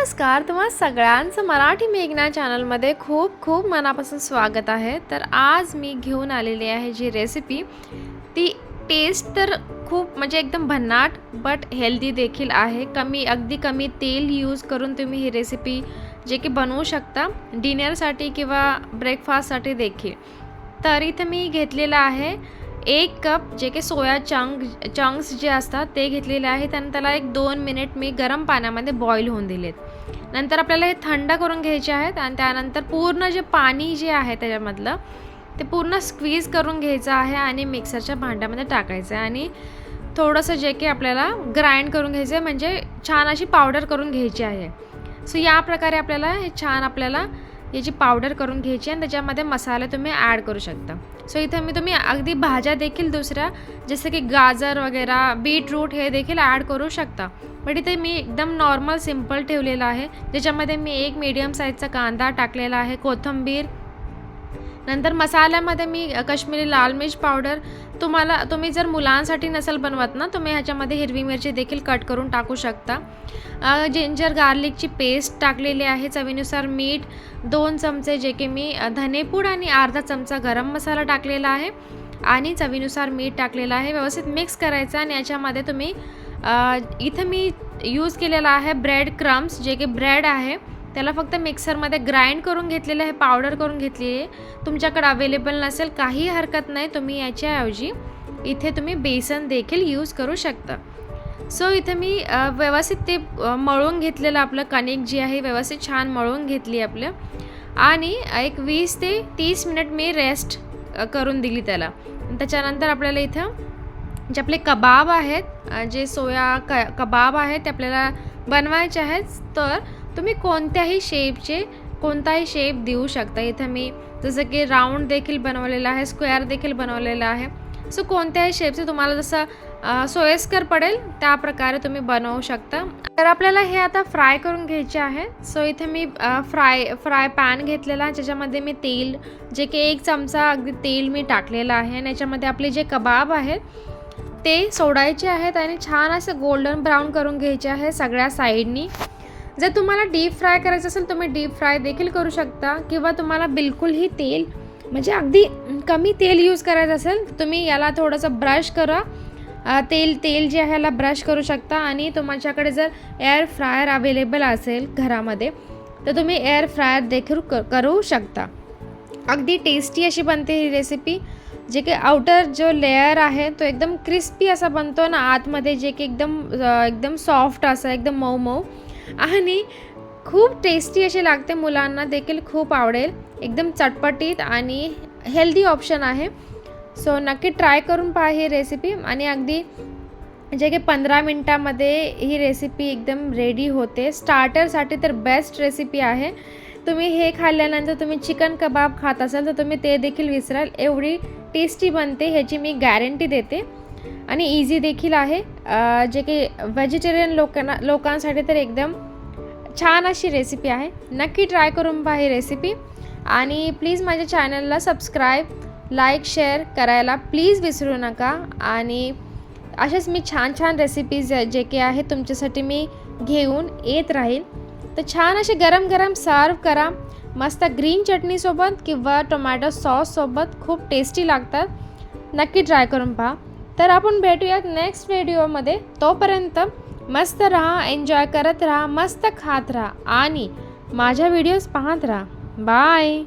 नमस्कार तुम्हा सगळ्यांचं मराठी मेघना चॅनलमध्ये खूप खूप मनापासून स्वागत आहे. तर आज मी घेऊन आलेली आहे जी रेसिपी ती टेस्ट तर खूप म्हणजे एकदम भन्नाट बट हेल्दी देखील आहे. कमी अगदी कमी तेल यूज करून तुम्ही ही रेसिपी जे की बनवू शकता डिनरसाठी किंवा ब्रेकफास्टसाठी देखील. तर इथं मी घेतलेलं आहे एक कप जे की सोया चंग चंक्स जे असतात ते घेतलेले आहेत आणि त्याला एक दोन मिनिट मी गरम पाण्यामध्ये बॉईल होऊन दिलेत. नंतर आपल्याला हे थंड करून घ्यायचे आहेत आणि त्यानंतर पूर्ण जे पाणी जे आहे त्याच्यामधलं ते पूर्ण स्क्वीज करून घ्यायचं आहे आणि मिक्सरच्या भांड्यामध्ये टाकायचं आहे. आणि थोडंसं जे की आपल्याला ग्राइंड करून घ्यायचं आहे म्हणजे छान अशी पावडर करून घ्यायची आहे. सो या प्रकारे आपल्याला हे छान आपल्याला याची पावडर करून घ्यायची आणि त्याच्यामध्ये मसाले तुम्ही ॲड करू शकता. सो इथं मी तुम्ही अगदी भाज्या देखील दुसऱ्या जसं की गाजर वगैरे बीटरूट हे देखील ॲड करू शकता. बट इथे मी एकदम नॉर्मल सिंपल ठेवलेलं आहे. ज्याच्यामध्ये मी एक मीडियम साईजचा कांदा टाकलेला आहे कोथिंबीर नंतर मसाल्यामध्ये मी कश्मीरी लाल मिर्च पावडर तुम्हाला तुम्ही जर मुलांसाठी नसेल बनवत ना तुम्ही ह्याच्यामध्ये हिरवी मिरची देखील कट करून टाकू शकता. जिंजर गार्लिकची पेस्ट टाकलेली आहे चवीनुसार मीठ दोन चमचे जे की मी धनेपूड आणि अर्धा चमचा गरम मसाला टाकलेला आहे आणि चवीनुसार मीठ टाकलेलं आहे. व्यवस्थित मिक्स करायचं आणि याच्यामध्ये तुम्ही इथं मी यूज केलेला आहे ब्रेड क्रम्स जे की ब्रेड आहे. त्याला फक्त मिक्सरमध्ये ग्राइंड करून घेतलेलं आहे पावडर करून घेतली आहे. तुमच्याकडे अवेलेबल नसेल काही हरकत नाही. तुम्ही याच्याऐवजी इथे तुम्ही बेसन देखील यूज करू शकता. सो इथे मी व्यवस्थित ते मळून घेतलेलं आपलं कणिक जी आहे व्यवस्थित छान मळून घेतली आपलं. आणि एक वीस ते तीस मिनिट मी रेस्ट करून दिली त्याला. त्याच्यानंतर आपल्याला इथं जे आपले कबाब आहेत जे सोया क कबाब आहेत ते आपल्याला बनवायचे आहेत. तर तुम्ही कोणत्याही शेपचे कोणताही शेप देऊ शकता. इथं मी जसं की राऊंड देखील बनवलेला आहे स्क्वेअर देखील बनवलेला आहे. सो कोणत्याही शेपचे तुम्हाला जसं सोयस्कर पडेल त्या प्रकारे तुम्ही बनवू शकता. तर आपल्याला हे आता फ्राय करून घ्यायचे आहे. सो इथे मी फ्राय फ्राय पॅन घेतलेला आहे. ज्याच्यामध्ये मी तेल जे की एक चमचा अगदी तेल मी टाकलेलं आहे. आणि याच्यामध्ये आपले जे कबाब आहेत ते सोडायचे आहेत. आणि छान असं गोल्डन ब्राऊन करून घ्यायचे आहे सगळ्या साईडनी जर तुम्हाला डीप फ्राय करायचं असेल तुम्ही डीप फ्राय देखील करू शकता. किंवा तुम्हाला बिलकुलही तेल म्हणजे अगदी कमी तेल यूज करायचं असेल तुम्ही याला थोडंसं ब्रश करा. तेल तेल जे आहे याला ब्रश करू शकता. आणि तुमच्याकडे जर एअर फ्रायर अवेलेबल असेल घरामध्ये तर तुम्ही एअर फ्रायर देखील करू शकता. अगदी टेस्टी अशी बनते ही रेसिपी जे की आउटर जो लेअर आहे तो एकदम क्रिस्पी असा बनतो ना आतमध्ये जे की एकदम एकदम सॉफ्ट असा एकदम मऊ मऊ आणि खूप टेस्टी अशी लागते मुलांना देखील खूप आवडेल. एकदम चटपटीत आणि हेल्दी ऑप्शन आहे. सो नक्की ट्राय करून पहा ही रेसिपी आणि अगदी जे की पंधरा मिनटामध्ये ही रेसिपी एकदम रेडी होते. स्टार्टरसाठी तर बेस्ट रेसिपी आहे. तुम्ही हे खाल्ल्यानंतर तुम्ही चिकन कबाब खात असाल तर तुम्ही ते देखील विसराल. एवढी टेस्टी बनते ह्याची मी गॅरंटी देते. आणि इझी देखील आहे. जे की व्हेजिटेरियन लोकांना लोकांसाठी तर एकदम छान अशी रेसिपी आहे. नक्की ट्राय करून पहा ही रेसिपी आणि प्लीज माझ्या चॅनलला सबस्क्राईब लाईक शेअर करायला प्लीज विसरू नका. आणि असेच मी छान छान रेसिपीज जे की आहे तुमच्यासाठी मी घेऊन येत राहील तर छान असे गरम गरम सर्व करा. मस्त ग्रीन चटणीसोबत किंवा टोमॅटो सॉससोबत खूप टेस्टी लागतात. नक्की ट्राय करून पहा. तर आपण भेटूयात नेक्स्ट व्हिडिओमध्ये तोपर्यंत मस्त राहा एन्जॉय करत राहा मस्त खात राहा आणि माझ्या व्हिडिओज पाहत राहा. बाय